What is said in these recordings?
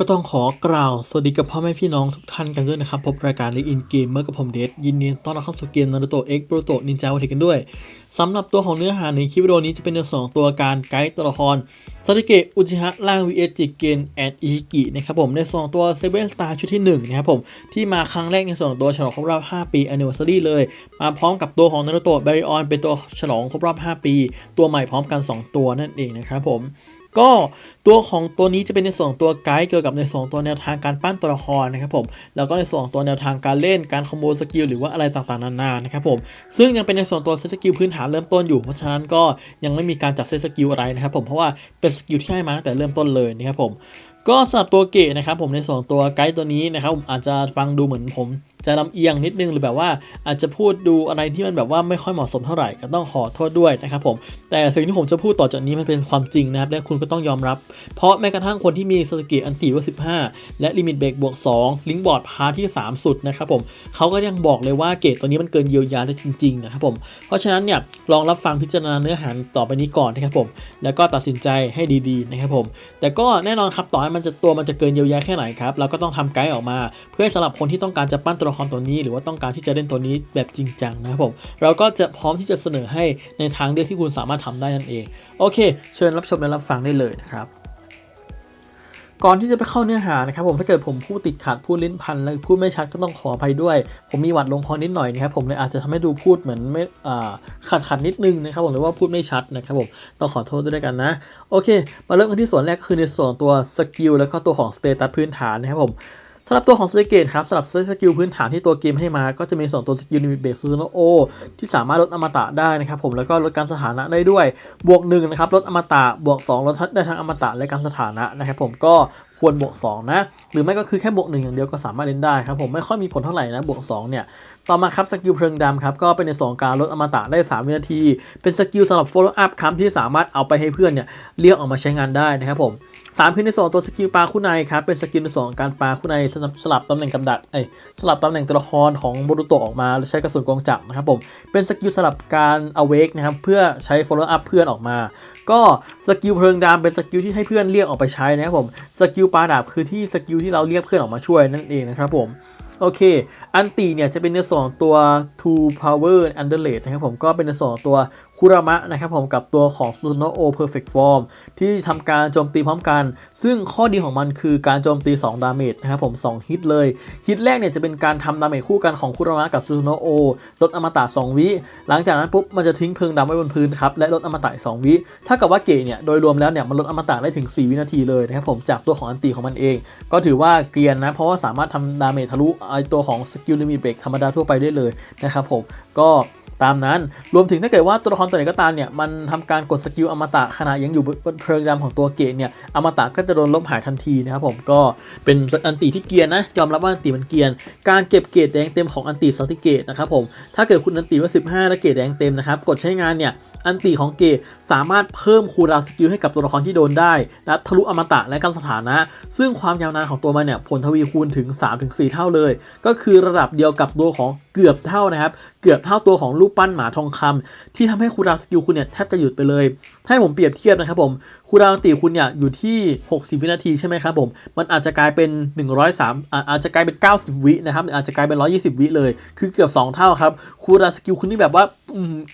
ก็ต้องขอกล่าวสวัสดีกับพ่อแม่พี่น้องทุกท่านกันด้วยนะครับพบรายการในอินเกมเมอร์กับผมเดชยินดีต้อนรับเข้าสู่เกมนารูโตะเอ็กโปรโตนินจาวาเทกันด้วยสำหรับตัวของเนื้อหาในคลิปวิดีโอนี้จะเป็นในสองตัวการไกด์ตัวละครซาสึเกะอุจิฮะล่าง vs จิเกนแอนอิชิกินะครับผมในสองตัวเซเว่นสตาร์ชุดที่1นะครับผมที่มาครั้งแรกในสองตัวฉลองครบรอบ 5 ปี anniversary เลย มาพร้อมกับตัวของนารูโตะแบริออนเป็นตัวฉลองครบรอบ 5 ปี ตัวใหม่พร้อมกัน 2 ตัวนั่นเองนะครับผม ก็ตัวของตัวนี้จะเป็นในส่วนตัวไกด์เกี่ยวกับในส่วนของตัวแนวทางการปั้นตัวละครนะครับผมแล้วก็ในส่วนของตัวแนวทางการเล่นการคอมโบสกิลหรือว่าอะไรต่างๆนานานะครับผมซึ่งยังเป็นในส่วนตัวเซตสกิลพื้นฐานเริ่มต้นอยู่เพราะฉะนั้นก็ยังไม่มีการจัดเซตสกิลอะไรนะครับผมเพราะว่าเป็นสกิลที่ให้มาตั้งแต่เริ่มต้นเลยนะครับผมก็สำหรับตัวเกะนะครับผมในส่วนของตัวไกด์ตัวนี้นะครับผมอาจจะฟังดูเหมือนผมจะลำเอียงนิดนึงหรือแบบว่าอาจจะพูดดูอะไรที่มันแบบว่าไม่ค่อยเหมาะสมเท่าไหร่ก็ต้องขอโทษด้วยนะครับผมแต่สิ่งที่ผมจะพูดต่อจากนี้มันเป็นความจริงนะครับและคุณก็ต้องยอมรับ เพราะแม้กระทั่งคนที่มีสกิลอันตีว่า15 และลิมิตเบรกบวก2ลิงก์บอร์ดพาร์ทที่ 3 สุดนะครับผมเขาก็ยังบอกเลยว่าเกรดตัวนี้มันเกินเยียวยาได้จริงๆนะครับผมเพราะฉะนั้นเนี่ยลองรับฟังพิจารณาเนื้อหาต่อไปนี้ก่อนนะครับผม แล้วก็ตัดสินใจให้ดีๆนะครับผม แต่ก็แน่นอนครับต่อให้มันจะตัวมันจะเกินเยียวยาแค่ไหนครับเราก็ต้องทำไกด์ออกมา เพื่อให้สำหรับคนที่ต้องการจะปั้นตัวละคครตัวนี้หรือว่าต้องการที่จะเล่นตัวนี้แบบจริงจังนะครับผมเราก็จะพร้อมที่จะเสนอให้ในทางเลือกที่คุณสามารถทำได้นั่นเอง โอเค เชิญรับชมและรับฟังได้เลยนะครับก่อนที่จะไปเข้าเนื้อหานะครับผมถ้าเกิดผมพูดติดขัดพูดลิ้นพันและพูดไม่ชัดก็ต้องขออภัยด้วย ผมมีหวัดลงคอนิดหน่อยนะครับผมเลยอาจจะทำให้ดูพูดเหมือนไม่อ่าขัดขัดนิดนึงนะครับผมหรือว่าพูดไม่ชัดนะครับผมต้องขอโทษด้วยกันนะ โอเค มาเริ่มกันที่ส่วนแรกก็คือในส่วนตัวสกิลแล้วก็ตัวของสเตตัสพื้นฐานนะครับผม สำหรับตัวของสเตเกตครับสำหรับสกิลพื้นฐานที่ตัวเกมให้มา ก็จะมีส่วนตัวสกิลนิมิตเบสซูโนโอที่สามารถลดอมตะได้นะครับผมแล้วก็ลดการสถานะได้ด้วย บวกหนึ่งนะครับลดอมตะบวก 2 ลดได้ทั้งอมตะและการสถานะนะครับผมก็ควรบวก 2 นะ หรือไม่ก็คือแค่บวก 1 อย่างเดียวก็สามารถเล่นได้ครับผมไม่ค่อยมีผลเท่าไหร่นะบวก 2 เนี่ย ต่อมาครับสกิลเพลิงดำครับก็เป็นในสองการลดอมตะได้ 3 วินาที เป็นสกิลสำหรับ follow up ครับที่สามารถเอาไปให้เพื่อนเนี่ยเรียกออกมาใช้งานได้นะครับผม สามคือในส่วนของตัวสกิลปลาคู่ในครับเป็นสกิลในส่วนของการปลาคู่ในสลับสลับตำแหน่งกำดักเอ้สลับตำแหน่งตัวละครของโบรุโตออกมาแล้วใช้กระสุนกองจักรนะครับผมเป็นสกิลสลับการ awake นะครับเพื่อใช้ follow up เพื่อนออกมา ก็สกิลเพลิงดำเป็นสกิลที่ให้เพื่อนเรียกออกไปใช้นะครับผมสกิลปลาดาบคือที่สกิลที่เราเรียกเพื่อนออกมาช่วยนั่นเองนะครับผมโอเค อันตีเนี่ยจะเป็นในส่วนของตัว two power underlay นะครับผม ก็เป็นในส่วนของตัว คุรามะนะครับผมกับตัวของ Suno O perfect form ที่ทำการโจมตีพร้อมกัน ซึ่งข้อดีของมันคือการโจมตี 2 ดาเมจนะครับผม2ฮิตเลยฮิตแรกเนี่ยจะเป็นการทำดาเมจคู่กันของคุรามะกับ Suno O ลดอมตะ 2 วิ หลังจากนั้นปุ๊บมันจะทิ้งเพลิงดำไว้บนพื้นครับและลดอมตะอีก2วิถ้ากับว่าเกะเนี่ยโดยรวมแล้วเนี่ยมันลดอมตะได้ถึง 4 วินาทีเลยนะครับผมจากตัวของอันตีของมันเอง ก็ถือว่าเกรียนนะเพราะว่าสามารถทำดาเมจทะลุไอตัวของสกิลลิมิเบรกธรรมดาทั่วไปได้เลยนะครับผมก็ ตามนั้น รวมถึงถ้าเกิดว่าตัวละครตัวไหนก็ตามเนี่ย มันทำการกดสกิลอมตะขณะยังอยู่บนเพลิงดำของตัวเกตเนี่ยอมตะก็จะโดนลบหายทันทีนะครับผมก็เป็นอันตีที่เกียร์นะยอมรับว่าอันตีมันเกียร์การเก็บเกตแดงเต็มของอันตีสติเกตนะครับผมถ้าเกิดคุณอันตีว่า15และเกตแดงเต็มนะครับกดใช้งานเนี่ยอันตีของเกตสามารถเพิ่มคูลดาวสกิลให้กับตัวละครที่โดนได้และทะลุอมตะและการสถานะ ซึ่งความยาวนานของตัวมันเนี่ยผลทวีคูณถึง 3-4 เท่าเลย ก็คือระดับเดียวกับตัวของเกือบเท่านะครับเกือบเท่าตัวของรูปปั้นหมาทองคำ ที่ทำให้คูดาวสกิลคุณเนี่ยแทบจะหยุดไปเลย ถ้าให้ผมเปรียบเทียบนะครับผมคูดาวตีคุณเนี่ยอยู่ที่ 60 วินาทีใช่ไหมครับผม มันอาจจะกลายเป็น 103อาจจะกลายเป็น 90 วินะครับอาจจะกลายเป็น 120 วิเลย คือเกือบ 2 เท่าครับคูดาวสกิลคุณนี่แบบว่า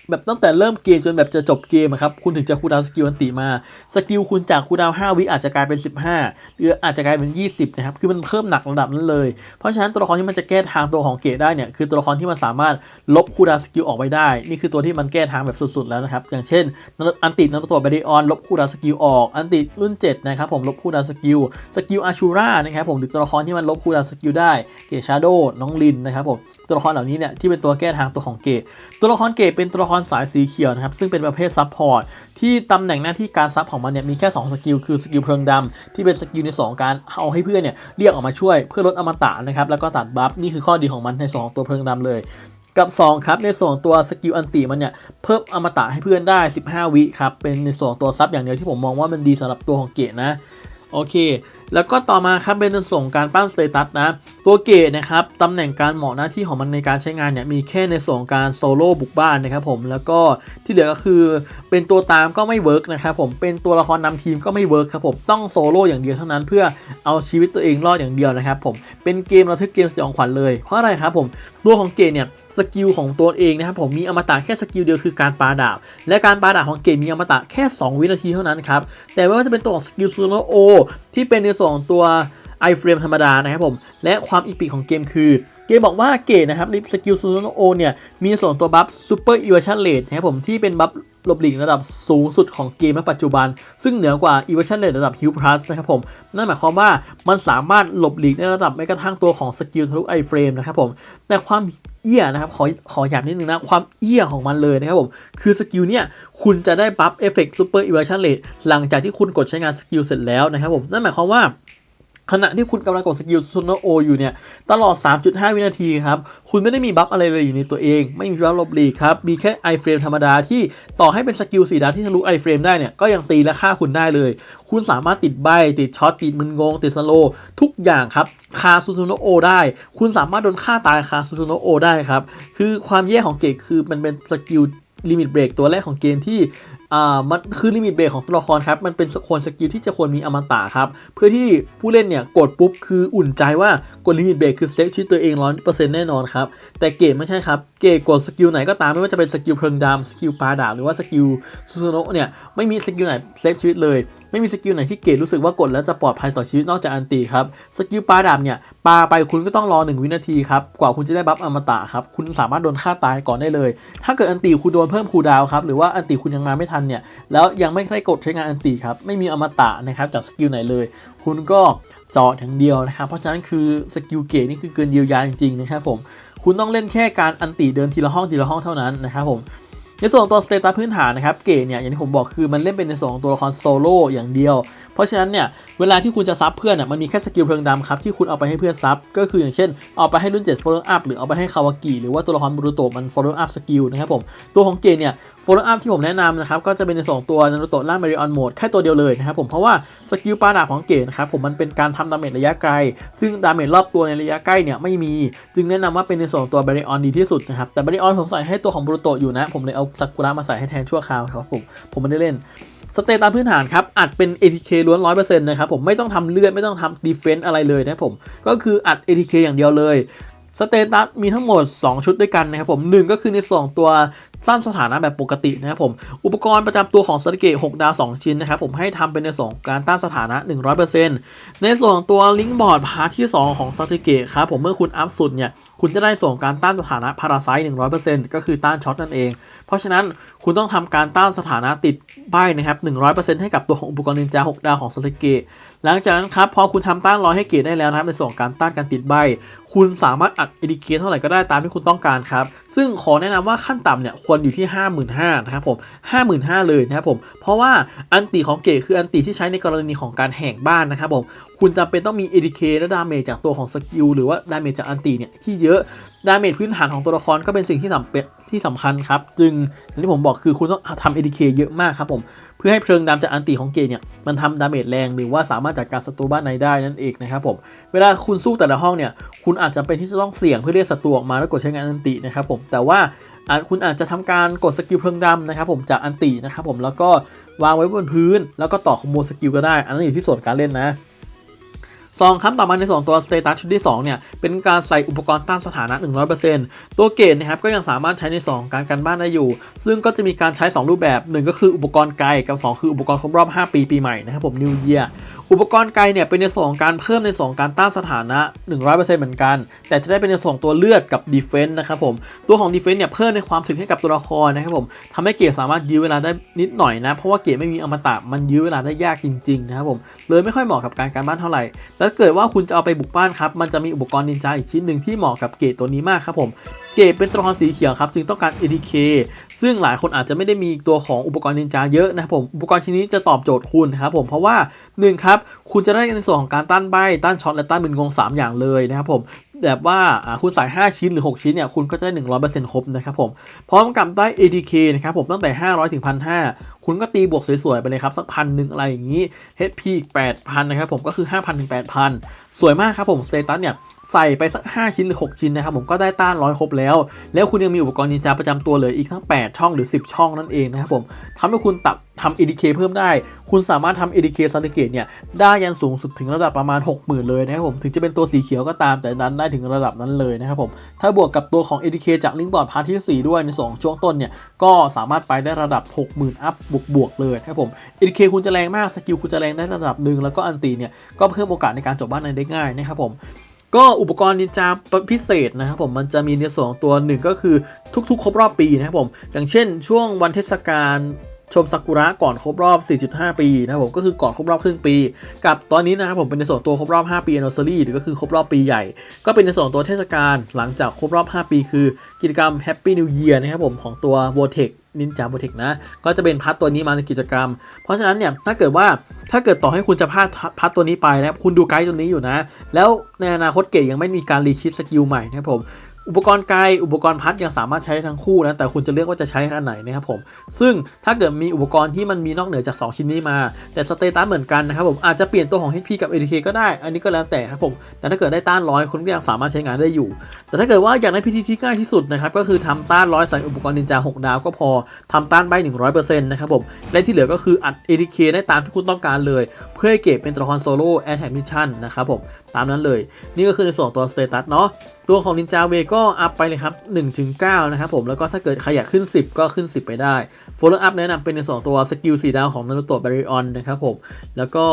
แบบตั้งแต่เริ่มเกมจนแบบจะจบเกมอะครับคุณถึงจะคูดาวสกิลอันติมาสกิลคุณจากคูดาว 5 วิอาจจะกลายเป็น 15 หรืออาจจะกลายเป็น 20 นะครับ คือมันเพิ่มหนักระดับนั้นเลย เพราะฉะนั้นตัวละครที่มันจะแก้ทางตัวของเกตได้เนี่ยคือตัวละครที่มันสามารถลบคูดาวสกิลออกไปได้ นี่คือตัวที่มันแก้ทางแบบสุดๆแล้วนะครับ อย่างเช่น อันติดนารุโตเบริออน ลบคูลดาวสกิลออก อันติดรุ่น 7 นะครับผมลบคูลดาวสกิล สกิลอาชูรานะครับผมหรือตัวละครที่มันลบคูลดาวสกิลได้ เกชาโดน้องลินนะครับผมตัวละครเหล่านี้เนี่ยที่เป็นตัวแก้ทางตัวของเกตตัวละครเกตเป็นตัวละครสายสีเขียวนะครับซึ่งเป็นประเภทซับพอร์ตที่ตำแหน่งหน้าที่การซับของมันเนี่ยมีแค่ 2 สกิลคือสกิลเพลิงดำที่เป็นสกิลในสองการเอาให้เพื่อนเนี่ยเรียกออกมาช่วยเพื่อลดอมตะนะครับแล้วก็ตัดบัฟนี่คือข้อดีของมันในสองตัวเพลิงดำเลย กับ 2 ครับ ในส่วนของตัวสกิลอันติมันเนี่ย เพิ่มอมตะให้เพื่อนได้ 15 วิครับ เป็นในส่วนของตัวซับอย่างเดียวที่ผมมองว่ามันดีสำหรับตัวของเกตนะ โอเค แล้วก็ต่อมาครับเป็นในส่วนของการปั้นสเตตัสนะ ตัวเกตนะครับตำแหน่งการเหมาะหน้าที่ของมันในการใช้งานเนี่ยมีแค่ในส่วนของการโซโล่บุกบ้านนะครับผมแล้วก็ที่เหลือก็คือ เป็นตัวตามก็ไม่เวิร์กนะครับผมเป็นตัวละครนำทีมก็ไม่เวิร์กครับผมต้องโซโล่อย่างเดียวเท่านั้นเพื่อเอาชีวิตตัวเองรอดอย่างเดียวนะครับผมเป็นเกมระทึกเกมสยองขวัญเลยเพราะอะไรครับผมตัวของเกตเนี่ยสกิลของตัวเองนะครับผมมีอมตะแค่สกิลเดียวคือการปาดาบ และการปาดาบของเกตมีอมตะแค่ 2 วินาทีเท่านั้นครับ แต่ไม่ว่าจะเป็นตัวของสกิลซูโนโอที่เป็นในส่วนของตัวไอเฟรมธรรมดานะครับผม และความอีปีกของเกมคือ เกมบอกว่าเกตนะครับลิฟสกิลซูโนโอเนี่ย มีส่วนตัวบัฟซูเปอร์อีเวชั่นเลทนะครับผมที่เป็นบัฟ หลบหลีกระดับสูงสุดของเกมณปัจจุบัน ซึ่งเหนือกว่าอีเวชั่นเลทระดับฮิวพลัสนะครับผม นั่นหมายความว่ามันสามารถหลบหลีกในระดับแม้กระทั่งตัวของสกิลทะลุไอเฟรมนะครับผมแต่ความเอี้ยนะครับขอขอหย้ำนิดนึงนะ ความเอี้ยของมันเลยนะครับผม คือสกิลเนี่ย คุณจะได้บัฟเอฟเฟกต์ซูเปอร์อีเวชั่นเลทหลังจากที่คุณกดใช้งานสกิลเสร็จแล้วนะครับผม นั่นหมายความว่า ขณะที่คุณกำลังกดสกิลซูโนโออยู่เนี่ย ตลอด 3.5 วินาทีครับ คุณไม่ได้มีบัฟอะไรเลยอยู่ในตัวเอง ไม่มีบัฟลบหลีกครับ มีแค่ไอเฟรมธรรมดาที่ต่อให้เป็นสกิลสีดาที่ทะลุไอเฟรมได้เนี่ย ก็ยังตีและฆ่าคุณได้เลย คุณสามารถติดใบ ติดช็อต ติดมึนงง ติดสโล ทุกอย่างครับคาซูโนโอได้ คุณสามารถโดนฆ่าตายคาซูโนโอได้ครับ คือความแย่ของเกตคือมันเป็นสกิลลิมิตเบรกตัวแรกของเกมที่ อ่ามันคือลิมิตเบรกของตัวละครครับ มันเป็นควรสกิลที่จะควรมีอมตะครับ เพื่อที่ผู้เล่นเนี่ยกดปุ๊บคืออุ่นใจว่ากดลิมิตเบรกคือเซฟชีวิตตัวเองร้อยเปอร์เซ็นต์แน่นอนครับ แต่เกมไม่ใช่ครับ เกมกดสกิลไหนก็ตามไม่ว่าจะเป็นสกิลเพลิงดำสกิลปาดาบหรือว่าสกิลซูซูโนะเนี่ยไม่มีสกิลไหนเซฟชีวิตเลย ไม่มีสกิลไหนที่เกตรู้สึกว่ากดแล้วจะปลอดภัยต่อชีวิตนอกจากอันตีครับสกิลปาดาบเนี่ยปลาไปคุณก็ต้องรอ1วินาทีครับกว่าคุณจะได้บัฟอมตะครับคุณสามารถโดนฆ่าตายก่อนได้เลย ถ้าเกิดอันตีคุณโดนเพิ่มคูดาวครับหรือว่าอันตีคุณยังมาไม่ทันเนี่ย แล้วยังไม่ได้กดใช้งานอันตีครับ ไม่มีอมตะนะครับจากสกิลไหนเลย คุณก็จอดอย่างเดียวนะครับ เพราะฉะนั้นคือสกิลเกตนี่คือเกินเยียวยาจริงๆนะครับผม คุณต้องเล่นแค่การอันตีเดินทีละห้องทีละห้องเท่านั้นนะครับผม ในส่วนของตัวสเตตัสพื้นฐานนะครับเกตเนี่ยอย่างที่ผมบอกคือมันเล่นเป็นในส่วนของตัวละครโซโล่อย่างเดียว เพราะฉะนั้นเนี่ยเวลาที่คุณจะซับเพื่อนอะมันมีแค่สกิลเพลิงดำครับที่คุณเอาไปให้เพื่อนซับก็คืออย่างเช่นเอาไปให้รุ่น7 follow up หรือเอาไปให้คาวากิหรือว่าตัวละครบรูโตะมัน follow up สกิลนะครับผมตัวของเกตเนี่ย follow up ที่ผมแนะนำนะครับก็จะเป็นในส่วนของตัวนารูโตะล่างมาริออนโหมดแค่ตัวเดียวเลยนะครับผมเพราะว่าสกิลปาดาบของเกตนะครับผมมันเป็นการทำดาเมจระยะไกล ซึ่งดาเมจรอบตัวในระยะใกล้เนี่ยไม่มี จึงแนะนำว่าเป็นในส่วนตัวบริออนดีที่สุดนะครับแต่บริออนผมใส่ให้ตัวของบรูโตะอยู่นะผมเลยเอาซากุระมาใส่ให้แทนชั่วคราวครับผมผมไม่ได้เล่นสเตตัสพื้นฐานครับ อัดเป็น ATK ล้วน 100%นะครับผมไม่ต้องทำเลือด ไม่ต้องทำดีเฟนต์อะไรเลยนะผม ก็คืออัด ATK อย่างเดียวเลยสเตตัสมีทั้งหมด 2 ชุดด้วยกันนะครับผมหนึ่งก็คือในสองตัวสร้างสถานะแบบปกตินะครับผม อุปกรณ์ประจำตัวของสติเกต6ดาว 2 ชิ้นนะครับผมให้ทำเป็นในส่วนของการต้านสถานะ 100%ในส่วนของตัวลิงก์บอร์ดพาร์ทที่ 2 ของสติเกตครับผมเมื่อคุณอัพสุดเนี่ย คุณจะได้ส่วนของการต้านสถานะพาราไซต์100%ก็คือต้านช็อตนั่นเอง เพราะฉะนั้นคุณต้องทำการต้านสถานะติดใบนะครับ 100%ให้กับตัวของอุปกรณ์นินจา6ดาวของสเตเกตหลังจากนั้นครับพอคุณทำต้านร้อยให้เกรดได้แล้วนะครับในส่วนของการต้านการติดใบ คุณสามารถอัดเอดิเคเท่าไหร่ก็ได้ตามที่คุณต้องการครับ ซึ่งขอแนะนำว่าขั้นต่ำเนี่ยควรอยู่ที่ 55,000นะครับผม55,000เลยนะครับผมเพราะว่าอันติของเกรดคืออันติที่ใช้ในกรณีของการแหกบ้านนะครับผมคุณจำเป็นต้องมีเอดิเคและดาเมจจากตัวของสกิลหรือว่าดาเมจจากอันติเนี่ยที่เยอะ ดาเมจพื้นฐานของตัวละครก็เป็นสิ่งที่สำเป็นที่สำคัญครับ จึงอย่างที่ผมบอกคือคุณต้องทำ ADK เยอะมากครับผม เพื่อให้เพลิงดำจากอันติของเกตเนี่ย มันทำดาเมจแรงหรือว่าสามารถจัดการศัตรูบ้านในได้นั่นเองนะครับผม เวลาคุณสู้แต่ละห้องเนี่ย คุณอาจจะเป็นที่จะต้องเสี่ยงเพื่อเรียกศัตรูออกมาแล้วกดใช้งานอันตินะครับผม แต่ว่าอาจคุณอาจจะทำการกดสกิลเพลิงดำนะครับผมจากอันตินะครับผมแล้วก็วางไว้บนพื้น แล้วก็ต่อคอมโบสกิลก็ได้ อันนั้นอยู่ที่ส่วนการเล่นนะ สองครับต่อมาในส่วนของตัวสเตตัสชุดที่ 2 เนี่ย เป็นการใส่อุปกรณ์ต้านสถานะ 100%ตัวเกตนะครับก็ยังสามารถใช้ใน 2 การกันบ้านได้อยู่ ซึ่งก็จะมีการใช้ 2 รูปแบบ 1 ก็คืออุปกรณ์ไกลกับ 2 คืออุปกรณ์ครบรอบ 5 ปีปีใหม่นะครับผม New Year อุปกรณ์ไกลเนี่ยเป็นในส่วนของการเพิ่มในส่วนของการต้านสถานะ 100%เหมือนกัน แต่จะได้เป็นในส่วนของตัวเลือดกับ Defense นะครับผม ตัวของ Defense เนี่ยเพิ่มในความถึงให้กับตัวละครนะครับผมทำให้เกตสามารถยื้อเวลาได้นิดหน่อยนะ เพราะว่าเกตไม่มีอมตะมันยื้อเวลาได้ยากจริงๆนะครับผม เลยไม่ค่อยเหมาะกับการการบ้านเท่าไหร่ แล้วเกิดว่าคุณจะเอาไปบุกบ้านครับ มันจะมีอุปกรณ์นินจาอีกชิ้นหนึ่งที่เหมาะกับเกตตัวนี้มากครับผม เกตเป็นตัวละครสีเขียวครับจึงต้องการ ATK ซึ่งหลายคนอาจจะไม่ได้มีตัวของอุปกรณ์นินจาเยอะนะครับผมอุปกรณ์ชิ้นนี้จะตอบโจทย์คุณนะครับผมเพราะว่าหนึ่งครับคุณจะได้ในส่วนของการต้านใบต้านช็อตและต้านมึนงง 3 อย่างเลยนะครับผมแบบว่าคุณใส่5ชิ้นหรือ 6 ชิ้นเนี่ยคุณก็จะได้ 100%ครบนะครับผมพร้อมกับได้ ATK นะครับผมตั้งแต่ 500ถึง1,500 คุณก็ตีบวกสวยๆ ไปเลยครับ สักพันหนึ่งอะไรอย่างนี้ HP อีก8,000 นะครับผมก็คือ 5,000ถึง8,000 สวยมากครับผมสเตตัสเนี่ย ใส่ไปสัก 5 ชิ้นหรือ 6 ชิ้นนะครับผมก็ได้ต้านร้อยครบแล้ว แล้วคุณยังมีอุปกรณ์นินจาประจำตัวเลืออีกทั้ง 8 ช่องหรือ 10 ช่องนั่นเองนะครับผมทำให้คุณตัดทำ ADK เพิ่มได้ คุณสามารถทำ ADK ซันเกตเนี่ยได้ยันสูงสุดถึงระดับประมาณ 60,000 เลยนะครับผมถึงจะเป็นตัวสีเขียวก็ตามแต่นั้นได้ถึงระดับนั้นเลยนะครับผมถ้าบวกกับตัวของ ADK จากลิงก์บอร์ดพาร์ทที่ 4 ด้วยในสองช่วงต้นเนี่ยก็สามารถไปได้ระดับ 60,000 อัพบวกๆเลยนะครับผม ADK คุณจะแรงมากสกิลคุณจะแรงได้ระดับหนึ่งแล้วก็อันตีเนี่ยก็เพิ่มโอกาสในการจบบ้านในได้ง่ายนะครับผม ก็อุปกรณ์นินจาพิเศษนะครับผมมันจะมีในส่วนของตัวหนึ่งก็คือทุกๆ ครบรอบปีนะครับผมอย่างเช่น ช่วงวันเทศกาลชมซากุระก่อนครบรอบ 4.5 ปีนะครับผมก็คือก่อนครบรอบครึ่งปี กับตอนนี้นะครับผมเป็นในส่วนตัวครบรอบ 5 ปี anniversary หรือก็คือครบรอบปีใหญ่ ก็เป็นในส่วนตัวเทศกาลหลังจากครบรอบ 5 ปี คือกิจกรรม Happy New Year นะครับผมของตัว Vortex นินจาโบเทคนะ ก็จะเป็นพัทตัวนี้มาในกิจกรรม เพราะฉะนั้นเนี่ยถ้าเกิดว่าถ้าเกิดต่อให้คุณจะพลาดพัทตัวนี้ไปนะคุณดูไกด์ตัวนี้อยู่นะ แล้วในอนาคตเกตยังไม่มีการรีชิตสกิลใหม่นะครับผม อุปกรณ์ไกลอุปกรณ์พัดยังสามารถใช้ได้ทั้งคู่นะ แต่คุณจะเลือกว่าจะใช้อันไหนนะครับผม ซึ่งถ้าเกิดมีอุปกรณ์ที่มันมีนอกเหนือจาก 2 ชิ้นนี้มา แต่สเตตัสเหมือนกันนะครับผมอาจจะเปลี่ยนตัวของ HP กับ ADK ก็ได้ อันนี้ก็แล้วแต่ครับผม แต่ถ้าเกิดได้ต้านร้อยคุณก็ยังสามารถใช้งานได้อยู่ แต่ถ้าเกิดว่าอยากได้พิธีที่ง่ายที่สุดนะครับก็คือทำต้านร้อยใส่อุปกรณ์นินจา6ดาวก็พอทำต้านใบ100%นะครับผมและที่เหลือก็คืออัด ADK ได้ตามที่คุณต้องการเลย เพื่อให้เก็บเป็นตัวละครโซโล่แอ t แทมิชชั่นนะครับผม ตามนั้นเลย นี่ก็คือในส่วนของตัวสเตตัสเนาะตัวของ Ninja w a y ก็อัพไปเลยครับ1ถึง9นะครับผม แล้วก็ถ้าเกิดใครอยากขึ้น 10 ก็ขึ้น 10 ไปได้ Follow up แนะนำเป็นในส่วนของตัวสกิลสีดาวของนารุโตะบริออนนะครับผม แล้วก็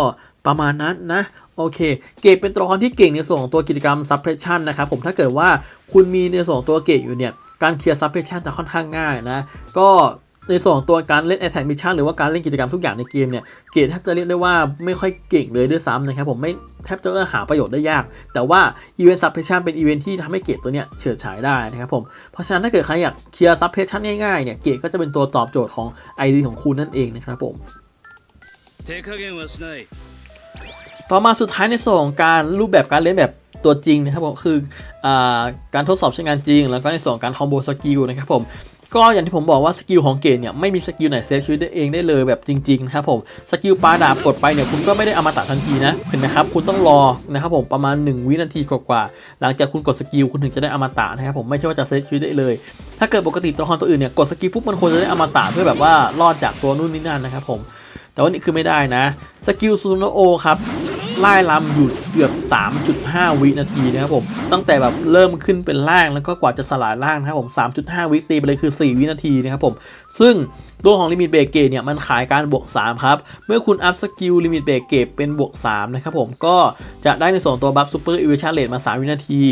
ประมาณนั้นนะโอเค เกรดเป็นตัวละครที่เก่งในส่วนของตัวกิจกรรม suppression นะครับผมถ้าเกิดว่าคุณมีในส่วนของตัวเกรดอยู่เนี่ยการเคลียร์ suppression จะค่อนข้างง่ายนะก็ในส่วนของตัวการเล่น attack mission หรือว่าการเล่นกิจกรรมทุกอย่างในเกมเนี่ย เกรดแทบจะเรียกได้ว่าไม่ค่อยเก่งเลยด้วยซ้ำนะครับผมไม่ แทบจะหาประโยชน์ได้ยาก แต่ว่าอีเวนต์ซับเพชชันเป็นอีเวนต์ที่ทำให้เกตตัวเนี้ยเฉิดฉายได้นะครับผม เพราะฉะนั้นถ้าเกิดใครอยากเคลียร์ซับเพชชันง่ายๆเนี่ยเกตก็จะเป็นตัวตอบโจทย์ของ ID ของคุณนั่นเองนะครับผมต่อมาสุดท้ายในส่วนของการรูปแบบการเล่นแบบตัวจริงนะครับผมคืออการทดสอบใช้งานจริง แล้วก็ในส่วนการคอมโบสกิลนะครับผม ก็อย่างที่ผมบอกว่าสกิลของเกตเนี่ยไม่มีสกิลไหนเซฟชีวิตได้เองได้เลยแบบจริงๆนะครับผมสกิลปาดาบกดไปเนี่ยคุณก็ไม่ได้อมตะทันทีนะเห็นไหมครับคุณต้องรอนะครับผมประมาณ 1 วินาทีกว่าๆหลังจากคุณกดสกิลคุณถึงจะได้อมตะนะครับผมไม่ใช่ว่าจะเซฟชีวิตได้เลย ถ้าเกิดปกติตัวละครตัวอื่นเนี่ยกดสกิลปุ๊บมันควรจะได้อมตะเพื่อแบบว่ารอดจากตัวนู่นนี่นั่นนะครับผมแต่ว่านี่คือไม่ได้นะสกิลซูโนโอครับ ไล่ลำอยู่เกือบ 3.5 วินาทีนะครับผมตั้งแต่แบบเริ่มขึ้นเป็นล่างแล้วก็กว่าจะสลายล่างนะครับผม3.5 วิตีไปเลยคือ 4 วินาทีนะครับผมซึ่ง ตัวของลิมิตเบรกเกตเนี่ยมันขายการบวก 3 ครับ เมื่อคุณอัพสกิลลิมิตเบรกเกตเป็นบวก 3 นะครับผมก็จะได้ในส่วนตัวบัฟซูเปอร์อิเวชั่นเลทมา 3 วินาที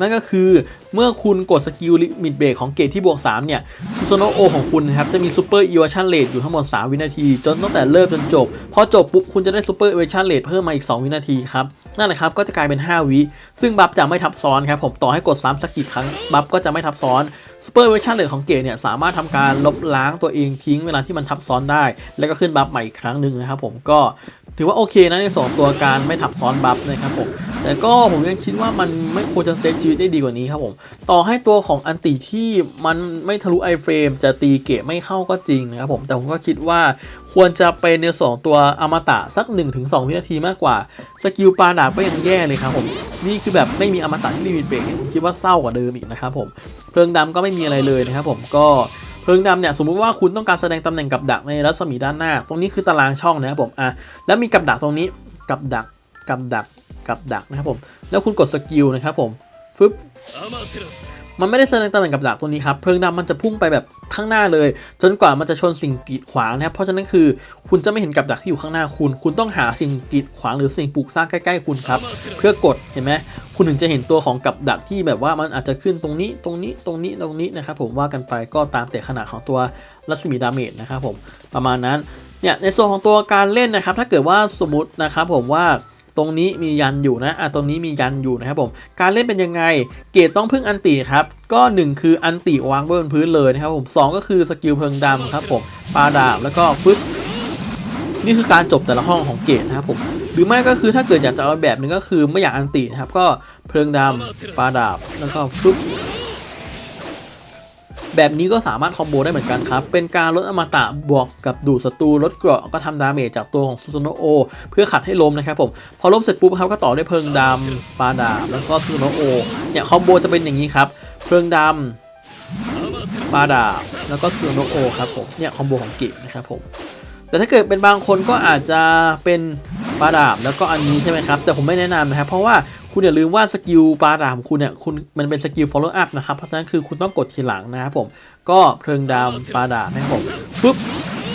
นั่นก็คือเมื่อคุณกดสกิลลิมิตเบรกของเกตที่บวก 3 เนี่ยซูโนโอของคุณนะครับจะมีซูเปอร์อิเวชั่นเลทอยู่ทั้งหมด 3 วินาที จนตั้งแต่เริ่มจนจบ พอจบปุ๊บคุณจะได้ซูเปอร์อิเวชั่นเลทเพิ่มมาอีก 2 วินาทีครับนั่นแหละครับก็จะกลายเป็น 5 วิซึ่งบัฟจะไม่ทับซ้อนครับผมต่อให้กดซ้ำสักกี่ครั้งบัฟก็จะไม่ทับซ้อน ซูเปอร์เวอร์ชันเลทของเกตเนี่ยสามารถทำการลบล้างตัวเองทิ้งเวลาที่มันทับซ้อนได้ แล้วก็ขึ้นบัฟใหม่อีกครั้งหนึ่งนะครับผมก็ ถือว่าโอเคนะในสองตัวการไม่ทับซ้อนบัฟนะครับผมแต่ก็ผมยังคิดว่ามันไม่ควรจะเซฟชีวิตได้ดีกว่านี้ครับผมต่อให้ตัวของอันติที่มันไม่ทะลุไอเฟรมจะตีเกตไม่เข้าก็จริงนะครับผมแต่ผมก็คิดว่าควรจะเป็นในสองตัวอมตะสัก 1-2 วินาทีมากกว่า สกิลปาดาบก็ยังแย่เลยครับผมนี่คือแบบไม่มีอมตะที่ลิมิเบรกผมคิดว่าเศร้ากว่าเดิมอีกนะครับผมเพลิงดำก็ไม่มีอะไรเลยนะครับผมก็ เพลิงดำเนี่ยสมมุติว่าคุณต้องการแสดงตำแหน่งกับดักในรัศมีด้านหน้า ตรงนี้คือตารางช่องนะครับผมอะแล้วมีกับดักตรงนี้กับดักกับดักกับดักนะครับผม แล้วคุณกดสกิลนะครับผมฟึบ มันไม่ได้แสดงตำแหน่งกับดักตัวนี้ครับเพลิงดำมันจะพุ่งไปแบบข้างหน้าเลย จนกว่ามันจะชนสิ่งกีดขวางนะครับเพราะฉะนั้นคือคุณจะไม่เห็นกับดักที่อยู่ข้างหน้าคุณ คุณต้องหาสิ่งกีดขวางหรือสิ่งปลูกสร้างใกล้ๆคุณครับเพื่อกดเห็นไหมคุณถึงจะเห็นตัวของกับดักที่แบบว่ามันอาจจะขึ้นตรงนี้ตรงนี้ตรงนี้ตรงนี้นะครับผมว่ากันไปก็ตามแต่ขนาดของตัวรัศมีดาเมจนะครับผมประมาณนั้นเนี่ยในส่วนของตัวการเล่นนะครับ ถ้าเกิดว่าสมมตินะครับผมว่า ตรงนี้มียันอยู่นะอะตรงนี้มียันอยู่นะครับผมการเล่นเป็นยังไง เกรดต้องพึ่งอันติครับก็ 1 คืออันติวางไว้บนพื้นเลยนะครับผม2ก็คือสกิลเพลิงดำครับผมปาดาบแล้วก็ฟึบนี่คือการจบแต่ละห้องของเกรดนะครับผมหรือไม่ก็คือถ้าเกิดอยากจะเอาแบบหนึงก็คือไม่อยากอันตินะครับก็เพลิงดำปาดาบแล้วก็ฟึบ แบบนี้ก็สามารถคอมโบได้เหมือนกันครับ เป็นการลดอมตะบวกกับดูดศัตรูลดเกราะก็ทำดาเมจจากตัวของซูซโนโอเพื่อขัดให้ล้มนะครับผม พอล้มเสร็จปุ๊บครับก็ต่อด้วยเพลิงดำปาดาแล้วก็ซูซโนโอเนี่ยคอมโบจะเป็นอย่างนี้ครับ เพลิงดำปาดาแล้วก็ซูซโนโอครับผมเนี่ยคอมโบของเกะนะครับผมแต่ถ้าเกิดเป็นบางคนก็อาจจะเป็นปาดาบแล้วก็อันนี้ใช่ไหมครับ แต่ผมไม่แนะนำนะครับ เพราะว่า คุณอย่าลืมว่าสกิลปาดาของคุณเนี่ยคุณมันเป็นสกิล follow up นะครับ เพราะฉะนั้นคือคุณต้องกดทีหลังนะครับผม ก็เพลิงดำปาดาบนะครับผมปุ๊บ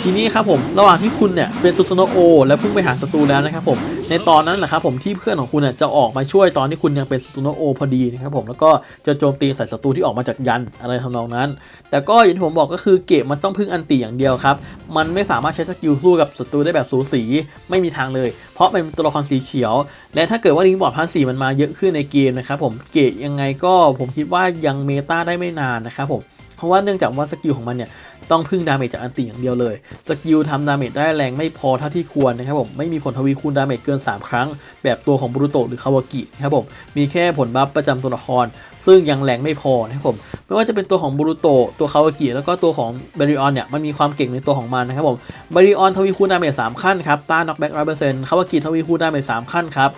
ทีนี้ครับผมระหว่างที่คุณเนี่ยเป็นซูซโนโอแล้วเพิ่งไปหาศัตรูแล้วนะครับผมในตอนนั้นแหละครับผมที่เพื่อนของคุณเนี่ยจะออกมาช่วยตอนที่คุณยังเป็นซูซโนโอพอดีนะครับผมแล้วก็จะโจมตีใส่ศัตรูที่ออกมาจากยันอะไรทำนองนั้น แต่ก็อย่างที่ผมบอกก็คือเกมมันต้องพึ่งอันติอย่างเดียวครับมันไม่สามารถใช้สกิลสู้กับศัตรูได้แบบสูสีไม่มีทางเลย เพราะเป็นตัวละครสีเขียว และถ้าเกิดว่าลิงบอร์ดพันสีมันมาเยอะขึ้นในเกมนะครับผมเกตยังไงก็ผมคิดว่ายังเมตาได้ไม่นานนะครับผมเพราะว่าเนื่องจากว่าสกิลของมันเนี่ย ต้องพึ่งดาเมจจากอันติอย่างเดียวเลย สกิลทำดาเมจได้แรงไม่พอเท่าที่ควรนะครับผมไม่มีผลทวีคูณดาเมจเกิน 3 ครั้ง แบบตัวของบรูโตหรือคาวากินะครับผมมีแค่ผลบัฟประจำตัวละคร ซึ่งยังแรงไม่พอนะครับผมไม่ว่าจะเป็นตัวของบรูโตตัวคาวากิแล้วก็ตัวของเบริออนเนี่ยมันมีความเก่งในตัวของมันนะครับผมเบริออนทวีคูณดาเมจ3ขั้นครับต้านน็อกแบ็กร้อยเปอร์เซ็นต์คาวากิทวีคูณดาเมจ3ขั้นครับ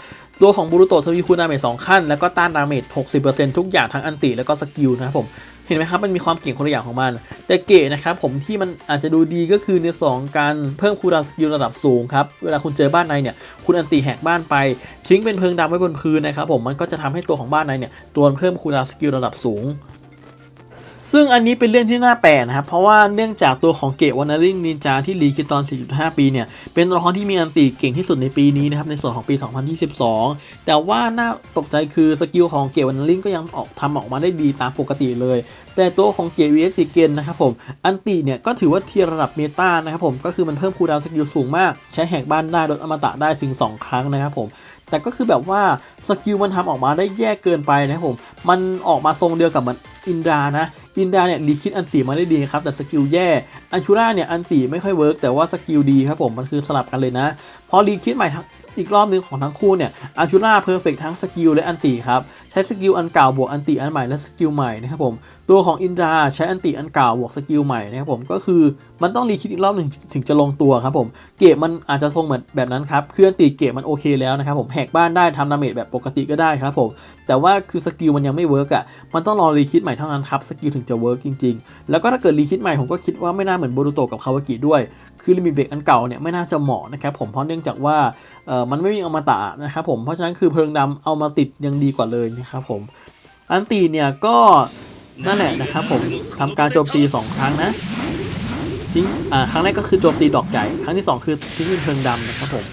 ตัวของบูรุโตทวีคูณดาเมจ2ขั้น แล้วก็ต้านดาเมจ 60%ทุกอย่างทั้งอันติแล้วก็สกิลนะครับผม เห็นไหมครับมันมีความเก่งคนละอย่างของมัน แต่เก๋นะครับผมที่มันอาจจะดูดีก็คือในสองการเพิ่มคูลดาวสกิลระดับสูงครับเวลาคุณเจอบ้านในเนี่ยคุณอันติแหกบ้านไป ทิ้งเป็นเพลิงดำไว้บนพื้นนะครับผมมันก็จะทำให้ตัวของบ้านในเนี่ยตัวเพิ่มคูลดาวสกิลระดับสูง ซึ่งอันนี้เป็นเรื่องที่น่าแปลกนะครับ เพราะว่าเนื่องจากตัวของเกตวานาริงนินจาที่รีคิดตอน 4.5 ปีเนี่ย เป็นตัวละครที่มีอันติเก่งที่สุดในปีนี้นะครับ ในส่วนของปี 2022 แต่ว่าน่าตกใจคือสกิลของเกตวานาริงก็ยังออกทำออกมาได้ดีตามปกติเลย แต่ตัวของเกตวีเอสเกนนะครับผมอันติเนี่ยก็ถือว่าเทียร์ระดับเมตานะครับผมก็คือมันเพิ่มคูลดาวสกิลสูงมาก ใช้แหกบ้านได้ลดอมตะได้ถึง 2 ครั้งนะครับผมแต่ก็คือแบบว่าสกิลมันทำออกมาได้แย่เกินไปนะครับผมมันออกมาทรงเดียวกับมันอินดานะ อินดาเนี่ยรีคิดอันตีมาได้ดีครับแต่สกิลแย่อันชูร่าเนี่ยอันตีไม่ค่อยเวิร์กแต่ว่าสกิลดีครับผมมันคือสลับกันเลยนะพอรีคิดใหม่อีกรอบหนึงของทั้งคู่เนี่ยอันชูร่าเพอร์เฟกทั้งสกิลและอันตีครับ ช้สกิลอันเก่าบวกอันติอันใหม่และสกิลใหม่นะครับผมตัวของอินดราใช้อันติอันเก่าบวกสกิลใหม่นะครับผมก็คือมันต้องรีคิดอีกรอบหนึ่งถึงจะลงตัวครับผมเกมมันอาจจะทรงเหมือนแบบนั้นครับเคืออันติเกมมันโอเคแล้วนะครับผมแหกบ้านได้ทำดาเมจแบบปกติก็ได้ครับผมแต่ว่าคือสกิลมันยังไม่เวิร์กอะมันต้องรอรีคิดใหม่เท่านั้นครับสกิลถึงจะเวิร์กจริง ๆ แล้วก็ถ้าเกิดรีคิดใหม่ผมก็คิดว่าไม่น่าเหมือนโบรูโตกับคาวากิด้วย คือลิมิเบกอันเก่าเนี่ยไม่น่าจะเหมาะนะครับผมเพราะเนื่องจากว่าเออมันไม่มีอมตะนะครับผมเพราะฉะนั้นคือเพลิงดำเอามาติดยังดีกว่าเลยนะครับผม อันตีเนี่ยก็นั่นแหละนะครับผมทำการโจมตี 2 ครั้งนะทิ้งอ่าครั้งแรกก็คือโจมตีดอกใหญ่ ครั้งที่ 2 คือทิ้งเป็นเพลิงดำนะครับผม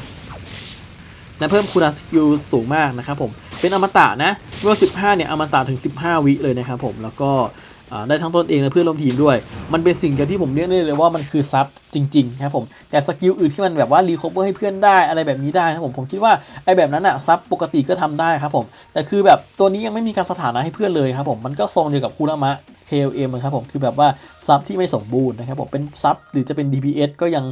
และเพิ่มคูลดาสกิลสูงมากนะครับผมเป็นอมตะนะเวล15เนี่ยอมตะถึง 15 วิเลยนะครับผมแล้วก็ ได้ทั้งตนเองและเพื่อนร่วมทีมด้วย มันเป็นสิ่งเดียวที่ผมเรียกได้เลยว่ามันคือซับจริง ๆ ครับผม แต่สกิลอื่นที่มันแบบว่ารีคอเวอร์ให้เพื่อนได้อะไรแบบนี้ได้นะผม ผมคิดว่าไอ้แบบนั้นอะซับปกติก็ทำได้ครับผม แต่คือแบบตัวนี้ยังไม่มีการสถานะให้เพื่อนเลยครับผม มันก็ทรงเดียวกับคูรามะ KLM ครับผม คือแบบว่าซับที่ไม่สมบูรณ์นะครับผม เป็นซับหรือจะเป็น DPS ก็ยัง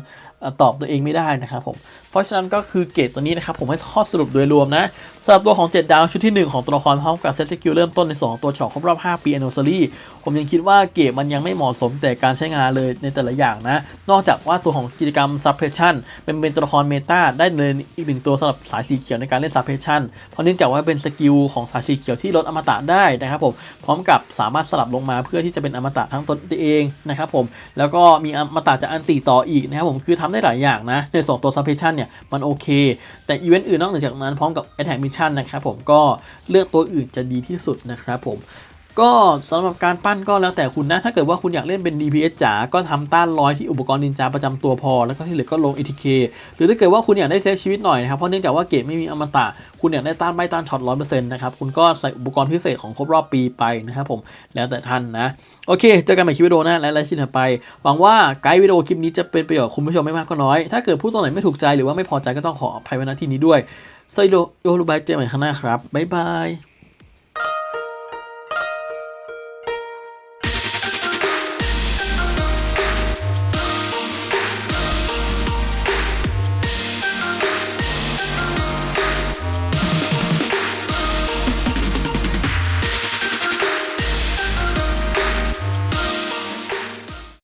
ตอบตัวเองไม่ได้นะครับผมเพราะฉะนั้นก็คือเกรดตัวนี้นะครับผมให้ข้อสรุปโดยรวมนะสำหรับตัวของ 7 ดาวชุดที่ 1 ของตัวละครพร้อมกับเซตสกิลเริ่มต้นในสองตัวฉลองครบรอบ 5 ปี anniversary ผมยังคิดว่าเกรดมันยังไม่เหมาะสมแต่การใช้งานเลยในแต่ละอย่างนะ นอกจากว่าตัวของกิจกรรม suppression เป็นเป็นตัวละครเมตาได้เลยอีกหนึ่งตัวสำหรับสายสีเขียวในการเล่น suppression เพราะเนื่องจากว่าเป็นสกิลของสายสีเขียวที่ลดอมตะได้นะครับผมพร้อมกับสามารถสลับลงมาเพื่อที่จะเป็นอมตะทั้งตนเองนะครับผมแล้วก็มีอมตะจากอันตีต่ออีกนะครับผมคือทำได้หลายอย่างนะ ในส่วนตัว suppression เนี่ยมันโอเค แต่อีเวนต์อื่นนอกเหนือจากนั้นพร้อมกับแอทแทกมิชชั่นนะครับผมก็เลือกตัวอื่นจะดีที่สุดนะครับผม ก็สำหรับการปั้นก็แล้วแต่คุณนะ ถ้าเกิดว่าคุณอยากเล่นเป็น DPS จ๋า ก็ทำต้านร้อยที่อุปกรณ์นินจาประจำตัวพอ แล้วก็ที่เหลือก็ลง ATK หรือถ้าเกิดว่าคุณอยากได้เซฟชีวิตหน่อยนะครับ เพราะเนื่องจากว่าเกมไม่มีอมตะ คุณอยากได้ต้านใบต้านช็อตร้อยเปอร์เซ็นต์นะครับ คุณก็ใส่อุปกรณ์พิเศษของครบรอบปีไปนะครับผม แล้วแต่ท่านนะ โอเค เจอกันใหม่คลิปวิดีโอหนะและไลฟ์ชิ้นไป หวังว่าไกด์วิดีโอคลิปนี้จะเป็นประโยชน์กับคุณผู้ชมไม่มากก็น้อย ถ้าเกิดพูดตรงไหนไม่ถูกใจหรือว่าไม่พอใจก็ต้องขออภัยไว้ณที่นี้ด้วยไซโดโยรูบายเจอกันใหม่ข้างหน้าครับบ๊ายบาย